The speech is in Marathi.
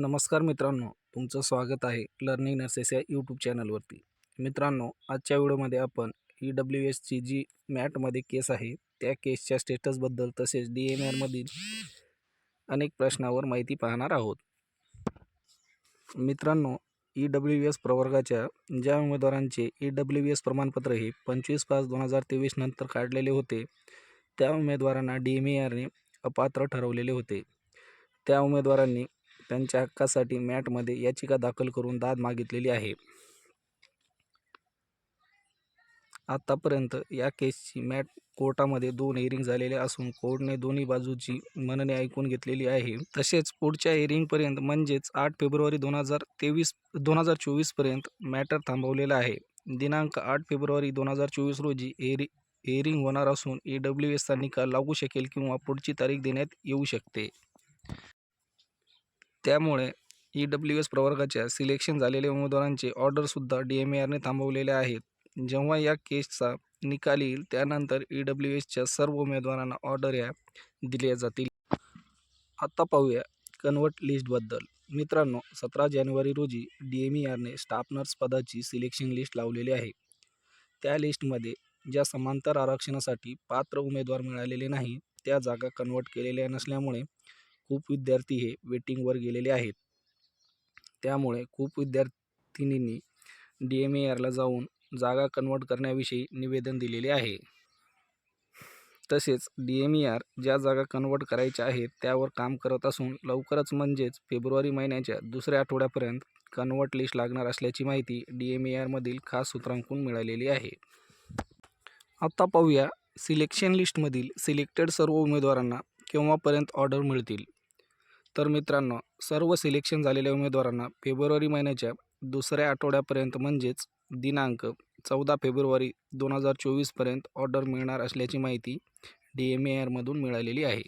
नमस्कार मित्रांनो तुमचं स्वागत आहे लर्निंग नर्सेस या यूट्यूब चॅनलवरती मित्रांनो आजच्या व्हिडिओमध्ये आपण ई डब्ल्यू एसची जी मॅटमध्ये केस आहे त्या केसच्या स्टेटसबद्दल तसेच डी एम आरमधील अनेक प्रश्नावर माहिती पाहणार आहोत. मित्रांनो ई डब्ल्यू एस प्रवर्गाच्या ज्या उमेदवारांचे ई डब्ल्यू एस प्रमाणपत्र हे पंचवीस पाच दोन हजार तेवीस नंतर काढलेले होते त्या उमेदवारांना डी एम ए आरने अपात्र ठरवलेले होते. त्या उमेदवारांनी त्यांच्या हक्कासाठी मॅटमध्ये याचिका दाखल करून दाद मागितलेली आहे. आतापर्यंत या केसची मॅट कोर्टामध्ये दोन हिअरिंग झालेले असून कोर्टने दोन्ही बाजूची म्हणणे ऐकून घेतलेली आहे. तसेच पुढच्या हिअरिंगपर्यंत म्हणजेच आठ फेब्रुवारी दोन हजार तेवीस दोन हजार चोवीसपर्यंत मॅटर थांबवलेला आहे. दिनांक आठ फेब्रुवारी दोन हजार चोवीस रोजी एरि हिअरिंग होणार असून ई डब्ल्यू एसचा निकाल लागू शकेल किंवा पुढची तारीख देण्यात येऊ शकते. त्यामुळे ई डब्ल्यू एस प्रवर्गाच्या सिलेक्शन झालेल्या उमेदवारांचे ऑर्डरसुद्धा डी एम ए आरने थांबवलेले आहेत. जेव्हा या केसचा निकाल येईल त्यानंतर ई डब्ल्यू एसच्या सर्व उमेदवारांना ऑर्डर या दिल्या जातील. आता पाहूया कन्वर्ट लिस्टबद्दल मित्रांनो सतरा जानेवारी रोजी डी एम ई आरने स्टाफ नर्स पदाची सिलेक्शन लिस्ट लावलेली आहे. त्या लिस्टमध्ये ज्या समांतर आरक्षणासाठी पात्र उमेदवार मिळालेले नाही त्या जागा कन्वर्ट केलेल्या नसल्यामुळे खूप विद्यार्थी हे वेटिंगवर गेलेले आहेत. त्यामुळे खूप विद्यार्थिनींनी डी एम ए आरला जाऊन जागा कन्वर्ट करण्याविषयी निवेदन दिलेले आहे. तसेच डी एम ई आर ज्या जागा कन्वर्ट करायच्या आहेत त्यावर काम करत असून लवकरच म्हणजेच फेब्रुवारी महिन्याच्या दुसऱ्या आठवड्यापर्यंत कन्वर्ट लिस्ट लागणार असल्याची माहिती डी एम ए आरमधील खास सूत्रांकडून मिळालेली आहे. आता पाहूया सिलेक्शन लिस्टमधील सिलेक्टेड सर्व उमेदवारांना केव्हापर्यंत ऑर्डर मिळतील? तर मित्रांनो सर्व सिलेक्शन झालेल्या उमेदवारांना फेब्रुवारी महिन्याच्या दुसऱ्या आठवड्यापर्यंत म्हणजेच दिनांक चौदा फेब्रुवारी दोन हजार चोवीसपर्यंत ऑर्डर मिळणार असल्याची माहिती डी एम ए आरमधून मिळालेली आहे.